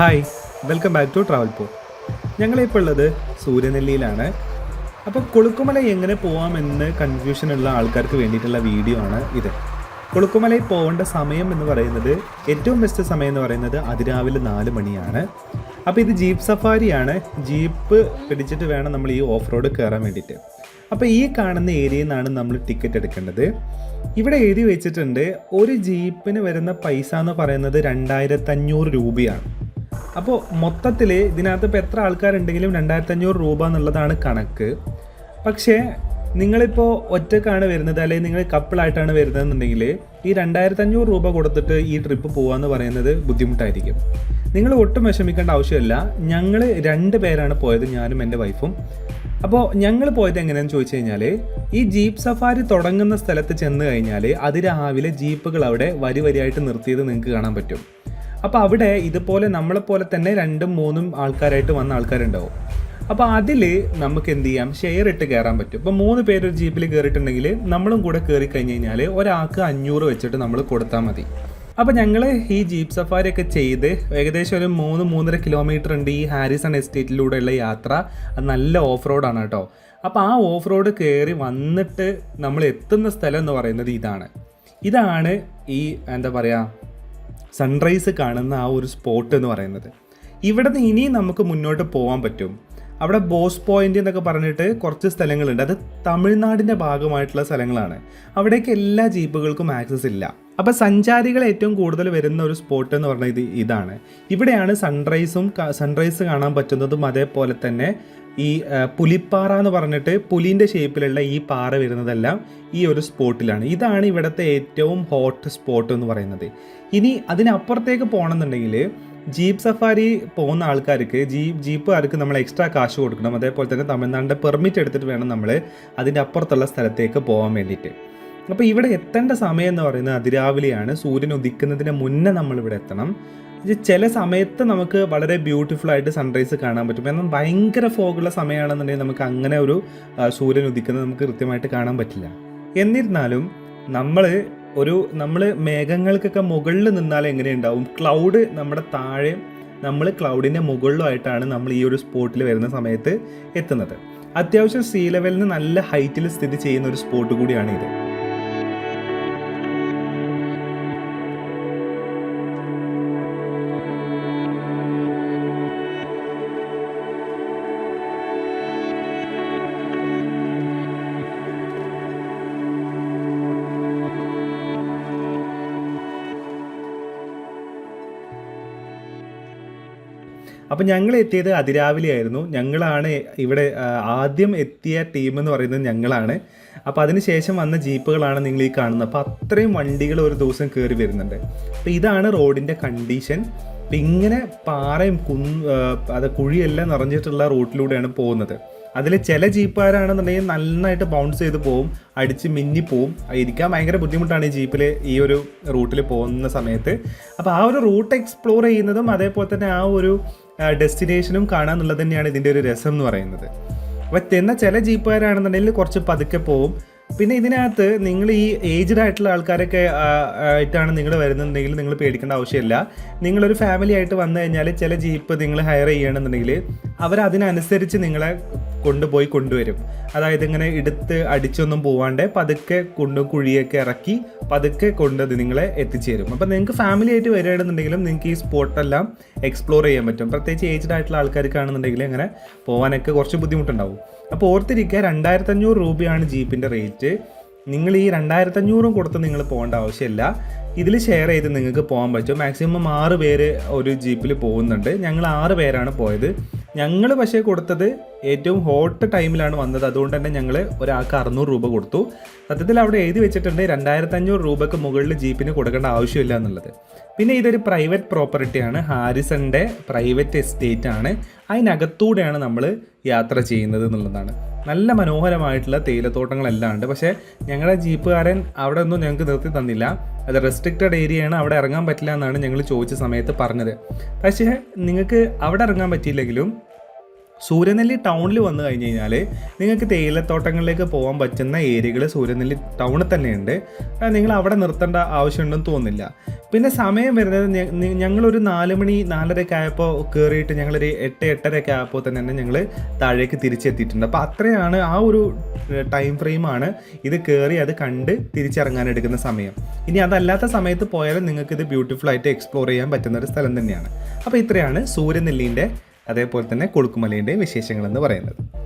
Hi welcome back to travel പോ ഞങ്ങളിപ്പോൾ ഉള്ളത് സൂര്യനെല്ലിയിലാണ്. അപ്പോൾ കൊളുക്കുമല എങ്ങനെ പോവാമെന്ന് കൺഫ്യൂഷൻ ഉള്ള ആൾക്കാർക്ക് വേണ്ടിയിട്ടുള്ള വീഡിയോ ആണ് ഇത്. കൊളുക്കുമലയിൽ പോകേണ്ട സമയം എന്ന് പറയുന്നത് ഏറ്റവും ബെസ്റ്റ് സമയം എന്ന് പറയുന്നത് അതിരാവിലെ നാല് മണിയാണ്. അപ്പോൾ ഇത് ജീപ്പ് സഫാരിയാണ്. ജീപ്പ് പിടിച്ചിട്ട് വേണം നമ്മൾ ഈ ഓഫ് റോഡ് കയറാൻ വേണ്ടിയിട്ട്. അപ്പോൾ ഈ കാണുന്ന ഏരിയയിൽ നിന്നാണ് നമ്മൾ ടിക്കറ്റ് എടുക്കേണ്ടത്. ഇവിടെ എഴുതി വെച്ചിട്ടുണ്ട് ഒരു ജീപ്പിന് വരുന്ന പൈസ എന്ന് പറയുന്നത് രണ്ടായിരത്തഞ്ഞൂറ് രൂപയാണ്. അപ്പോൾ മൊത്തത്തിൽ ഇതിനകത്ത് ഇപ്പോൾ എത്ര ആൾക്കാരുണ്ടെങ്കിലും രണ്ടായിരത്തി അഞ്ഞൂറ് രൂപ എന്നുള്ളതാണ് കണക്ക്. പക്ഷേ നിങ്ങളിപ്പോൾ ഒറ്റക്കാണ് വരുന്നത് അല്ലെങ്കിൽ നിങ്ങൾ കപ്പിളായിട്ടാണ് വരുന്നതെന്നുണ്ടെങ്കിൽ ഈ രണ്ടായിരത്തി അഞ്ഞൂറ് രൂപ കൊടുത്തിട്ട് ഈ ട്രിപ്പ് പോകാമെന്ന് പറയുന്നത് ബുദ്ധിമുട്ടായിരിക്കും. നിങ്ങൾ ഒട്ടും വിഷമിക്കേണ്ട ആവശ്യമില്ല. ഞങ്ങൾ രണ്ട് പേരാണ് പോയത് ഞാനും എന്റെ വൈഫും. അപ്പോൾ ഞങ്ങൾ പോയത് എങ്ങനെയാണെന്ന് ചോദിച്ചു കഴിഞ്ഞാൽ ഈ ജീപ്പ് സഫാരി തുടങ്ങുന്ന സ്ഥലത്ത് ചെന്ന് കഴിഞ്ഞാൽ അതിരാവിലെ ജീപ്പുകൾ അവിടെ വരി വരിയായിട്ട് നിർത്തിയത് നിങ്ങൾക്ക് കാണാൻ പറ്റും. അപ്പോൾ അവിടെ ഇതുപോലെ നമ്മളെപ്പോലെ തന്നെ രണ്ടും മൂന്നും ആൾക്കാരായിട്ട് വന്ന ആൾക്കാരുണ്ടാവും. അപ്പോൾ അതിൽ നമുക്ക് എന്ത് ചെയ്യാം? ഷെയർ ഇട്ട് കയറാൻ പറ്റും. ഇപ്പോൾ മൂന്ന് പേര് ഒരു ജീപ്പിൽ കയറിയിട്ടുണ്ടെങ്കിൽ നമ്മളും കൂടെ കയറി കഴിഞ്ഞ് കഴിഞ്ഞാൽ ഒരാൾക്ക് അഞ്ഞൂറ് വെച്ചിട്ട് നമ്മൾ കൊടുത്താൽ മതി. അപ്പോൾ ഞങ്ങൾ ഈ ജീപ്പ് സഫാരി ഒക്കെ ചെയ്ത് ഏകദേശം ഒരു മൂന്ന് മൂന്നര കിലോമീറ്റർ ഉണ്ട് ഈ ഹാരിസൺ എസ്റ്റേറ്റിലൂടെയുള്ള യാത്ര. അത് നല്ല ഓഫ് റോഡാണ് കേട്ടോ. അപ്പോൾ ആ ഓഫ് റോഡ് കയറി വന്നിട്ട് നമ്മൾ എത്തുന്ന സ്ഥലം എന്ന് പറയുന്നത് ഇതാണ്. ഇതാണ് ഈ എന്താ പറയുക സൺറൈസ് കാണുന്ന ആ ഒരു സ്പോട്ട് എന്ന് പറയുന്നത്. ഇവിടെ നിന്ന് ഇനിയും നമുക്ക് മുന്നോട്ട് പോകാൻ പറ്റും. അവിടെ ബോസ് പോയിന്റ് എന്നൊക്കെ പറഞ്ഞിട്ട് കുറച്ച് സ്ഥലങ്ങളുണ്ട്. അത് തമിഴ്നാടിന്റെ ഭാഗമായിട്ടുള്ള സ്ഥലങ്ങളാണ്. അവിടേക്ക് എല്ലാ ജീപ്പുകൾക്കും ആക്സസ് ഇല്ല. അപ്പോൾ സഞ്ചാരികൾ ഏറ്റവും കൂടുതൽ വരുന്ന ഒരു സ്പോട്ട് എന്ന് പറഞ്ഞാൽ ഇത് ഇതാണ്. ഇവിടെയാണ് സൺറൈസും സൺറൈസ് കാണാൻ പറ്റുന്നതും അതേപോലെ തന്നെ ഈ പുലിപ്പാറ എന്ന് പറഞ്ഞിട്ട് പുലിന്റെ ഷേപ്പിലുള്ള ഈ പാറ വരുന്നതെല്ലാം ഈ ഒരു സ്പോട്ടിലാണ്. ഇതാണ് ഇവിടുത്തെ ഏറ്റവും ഹോട്ട് സ്പോട്ട് എന്ന് പറയുന്നത്. ഇനി അതിനപ്പുറത്തേക്ക് പോകണമെന്നുണ്ടെങ്കിൽ ജീപ്പ് സഫാരി പോകുന്ന ആൾക്കാർക്ക് ജീപ്പ് ജീപ്പുകാർക്ക് നമ്മൾ എക്സ്ട്രാ കാശ് കൊടുക്കണം. അതേപോലെ തന്നെ തമിഴ്നാടിന്റെ പെർമിറ്റ് എടുത്തിട്ട് വേണം നമ്മൾ അതിന്റെ അപ്പുറത്തുള്ള സ്ഥലത്തേക്ക് പോകാൻ വേണ്ടിയിട്ട്. അപ്പോൾ ഇവിടെ എത്തേണ്ട സമയം എന്ന് പറയുന്നത് അതിരാവിലെയാണ്. സൂര്യൻ ഉദിക്കുന്നതിന് മുന്നേ നമ്മൾ ഇവിടെ എത്തണം. ഇത് ചില സമയത്ത് നമുക്ക് വളരെ ബ്യൂട്ടിഫുൾ ആയിട്ട് സൺറൈസ് കാണാൻ പറ്റും. എന്നാൽ ഭയങ്കര ഫോഗുള്ള സമയമാണെന്നുണ്ടെങ്കിൽ നമുക്ക് അങ്ങനെ ഒരു സൂര്യൻ ഉദിക്കുന്നത് നമുക്ക് കൃത്യമായിട്ട് കാണാൻ പറ്റില്ല. എന്നിരുന്നാലും നമ്മൾ ഒരു നമ്മൾ മേഘങ്ങൾക്കൊക്കെ മുകളിൽ നിന്നാൽ എങ്ങനെയുണ്ടാവും ക്ലൗഡ് നമ്മുടെ താഴെ നമ്മൾ ക്ലൗഡിന്റെ മുകളിലുമായിട്ടാണ് നമ്മൾ ഈ ഒരു സ്പോട്ടിൽ വരുന്ന സമയത്ത് എത്തുന്നത്. അത്യാവശ്യം സീ ലെവലിന് നല്ല ഹൈറ്റിൽ സ്ഥിതി ചെയ്യുന്ന ഒരു സ്പോട്ട് കൂടിയാണ് ഇത്. അപ്പം ഞങ്ങൾ എത്തിയത് അതിരാവിലെ ആയിരുന്നു ഞങ്ങളാണ് ഇവിടെ ആദ്യം എത്തിയ ടീം എന്ന് പറയുന്നത് ഞങ്ങളാണ്. അപ്പോൾ അതിനുശേഷം വന്ന ജീപ്പുകളാണ് നിങ്ങൾ ഈ കാണുന്നത്. അപ്പോൾ അത്രയും വണ്ടികൾ ഒരു ദിവസം കയറി വരുന്നുണ്ട്. അപ്പോൾ ഇതാണ് റോഡിന്റെ കണ്ടീഷൻ അപ്പം ഇങ്ങനെ പാറയും കുന്ന് അത് കുഴിയെല്ലാം നിറഞ്ഞിട്ടുള്ള റൂട്ടിലൂടെയാണ് പോകുന്നത്. അതിൽ ചില ജീപ്പുകാരാണെന്നുണ്ടെങ്കിൽ നന്നായിട്ട് ബൗൺസ് ചെയ്ത് പോവും അടിച്ച് മിന്നി പോവും. ഇരിക്കാൻ ഭയങ്കര ബുദ്ധിമുട്ടാണ് ഈ ജീപ്പിൽ ഈ ഒരു റൂട്ടിൽ പോകുന്ന സമയത്ത്. അപ്പോൾ ആ ഒരു റൂട്ട് എക്സ്പ്ലോർ ചെയ്യുന്നതും അതേപോലെ തന്നെ ആ ഒരു ഡെസ്റ്റിനേഷനും കാണുക എന്നുള്ളത് തന്നെയാണ് ഇതിന്റെ ഒരു രസം എന്ന് പറയുന്നത്. അപ്പോൾ ചെന്ന ചില ജീപ്പുകാരാണെന്നുണ്ടെങ്കിൽ കുറച്ച് പതുക്കെ പോവും. പിന്നെ ഇതിനകത്ത് നിങ്ങൾ ഈ ഏജ്ഡ് ആയിട്ടുള്ള ആൾക്കാരൊക്കെ ആയിട്ടാണ് നിങ്ങൾ വരുന്നുണ്ടെങ്കിൽ നിങ്ങൾ പേടിക്കേണ്ട ആവശ്യമില്ല. നിങ്ങളൊരു ഫാമിലി ആയിട്ട് വന്നു കഴിഞ്ഞാൽ ചില ജീപ്പ് നിങ്ങൾ ഹയർ ചെയ്യണമെന്നുണ്ടെങ്കിൽ അവർ അതിനനുസരിച്ച് നിങ്ങളെ കൊണ്ടുപോയി കൊണ്ടുവരും. അതായത് ഇങ്ങനെ എടുത്ത് അടിച്ചൊന്നും പോവാണ്ട് പതുക്കെ കൊണ്ട് കുഴിയൊക്കെ ഇറക്കി പതുക്കെ കൊണ്ട് അത് നിങ്ങളെ എത്തിച്ചേരും. അപ്പം നിങ്ങൾക്ക് ഫാമിലി ആയിട്ട് വരികയാണെന്നുണ്ടെങ്കിലും നിങ്ങൾക്ക് ഈ സ്പോട്ടെല്ലാം എക്സ്പ്ലോർ ചെയ്യാൻ പറ്റും. പ്രത്യേകിച്ച് ഏജ്ഡ് ആയിട്ടുള്ള ആൾക്കാർക്കാണെന്നുണ്ടെങ്കിൽ അങ്ങനെ പോകാനൊക്കെ കുറച്ച് ബുദ്ധിമുട്ടുണ്ടാവും. അപ്പോൾ ഓർത്തിരിക്കുക രണ്ടായിരത്തഞ്ഞൂറ് രൂപയാണ് ജീപ്പിന്റെ റേറ്റ് നിങ്ങൾ ഈ രണ്ടായിരത്തഞ്ഞൂറും കൊടുത്ത് നിങ്ങൾ പോകേണ്ട ആവശ്യമില്ല. ഇതിൽ ഷെയർ ചെയ്ത് നിങ്ങൾക്ക് പോകാൻ പറ്റും. മാക്സിമം ആറ് പേര് ഒരു ജീപ്പിൽ പോകുന്നുണ്ട്. ഞങ്ങൾ ആറ് പേരാണ് പോയത്. ഞങ്ങൾ പക്ഷേ കൊടുത്തത് ഏറ്റവും ഹോട്ട് ടൈമിലാണ് വന്നത്. അതുകൊണ്ട് തന്നെ ഞങ്ങൾ ഒരാൾക്ക് അറുന്നൂറ് രൂപ കൊടുത്തു. സത്യത്തിൽ അവിടെ എഴുതി വെച്ചിട്ടുണ്ട് രണ്ടായിരത്തഞ്ഞൂറ് രൂപയ്ക്ക് മുകളിൽ ജീപ്പിന് കൊടുക്കേണ്ട ആവശ്യമില്ല എന്നുള്ളത്. പിന്നെ ഇതൊരു പ്രൈവറ്റ് പ്രോപ്പർട്ടിയാണ് ഹാരിസന്റെ പ്രൈവറ്റ് എസ്റ്റേറ്റ് ആണ്. അതിനകത്തൂടെയാണ് നമ്മൾ യാത്ര ചെയ്യുന്നത് എന്നുള്ളതാണ്. നല്ല മനോഹരമായിട്ടുള്ള തേയിലത്തോട്ടങ്ങളെല്ലാം ഉണ്ട്. പക്ഷേ ഞങ്ങളുടെ ജീപ്പുകാരൻ അവിടെ ഒന്നും ഞങ്ങൾക്ക് നിർത്തി തന്നില്ല. അത് റെസ്ട്രിക്റ്റഡ് ഏരിയയാണ് അവിടെ ഇറങ്ങാൻ പറ്റില്ല എന്നാണ് ഞങ്ങൾ ചോദിച്ച സമയത്ത് പറഞ്ഞത്. പക്ഷേ നിങ്ങൾക്ക് അവിടെ ഇറങ്ങാൻ പറ്റിയില്ലെങ്കിലും സൂര്യനെല്ലി ടൗണിൽ വന്നു കഴിഞ്ഞ് കഴിഞ്ഞാൽ നിങ്ങൾക്ക് തേയിലത്തോട്ടങ്ങളിലേക്ക് പോകാൻ പറ്റുന്ന ഏരിയകൾ സൂര്യനെല്ലി ടൗണിൽ തന്നെയുണ്ട്. നിങ്ങൾ അവിടെ നിർത്തേണ്ട ആവശ്യമുണ്ടെന്ന് തോന്നുന്നില്ല. പിന്നെ സമയം വരുന്നത് ഞങ്ങളൊരു നാല് മണി നാലരയൊക്കെ ആയപ്പോൾ കയറിയിട്ട് ഞങ്ങളൊരു എട്ട് എട്ടരയൊക്കെ ആയപ്പോൾ തന്നെ തന്നെ ഞങ്ങൾ താഴേക്ക് തിരിച്ചെത്തിയിട്ടുണ്ട്. അപ്പോൾ അത്രയാണ് ആ ഒരു ടൈം ഫ്രെയിമാണ് ഇത് കയറി അത് കണ്ട് തിരിച്ചിറങ്ങാൻ എടുക്കുന്ന സമയം. ഇനി അതല്ലാത്ത സമയത്ത് പോയാലും നിങ്ങൾക്ക് ഇത് ബ്യൂട്ടിഫുൾ ആയിട്ട് എക്സ്പ്ലോർ ചെയ്യാൻ പറ്റുന്ന ഒരു സ്ഥലം തന്നെയാണ്. അപ്പോൾ ഇത്രയാണ് സൂര്യനെല്ലിന്റെ അതേപോലെ തന്നെ കൊടുക്കുമലയുടെ വിശേഷങ്ങൾ എന്ന് പറയുന്നത്.